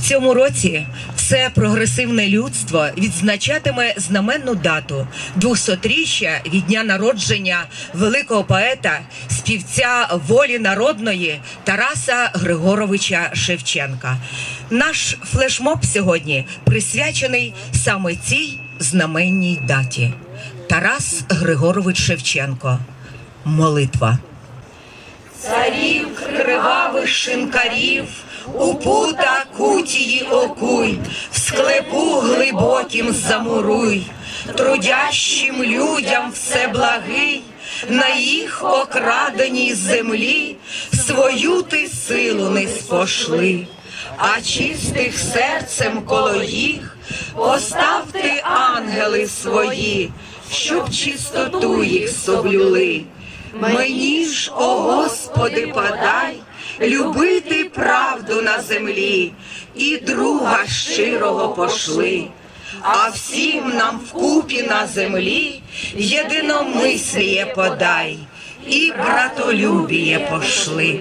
цьому році все прогресивне людство відзначатиме знаменну дату 200-річчя від дня народження великого поета, співця волі народної Тараса Григоровича Шевченка. Наш флешмоб сьогодні присвячений саме цій знаменній даті. Тарас Григорович Шевченко. Молитва. Царів кривавих шинкарів, у пута кутії окуй, в склепу глибоким замуруй, трудящим людям все благий, на їх окраденій землі свою ти силу не спошли, а чистих серцем коло їх поставте ангели свої, щоб чистоту їх соблюли. Мені ж, о Господи, подай, любити правду на землі і друга щирого пошли, а всім нам вкупі на землі єдиномисліє подай, і братолюбіє пошли.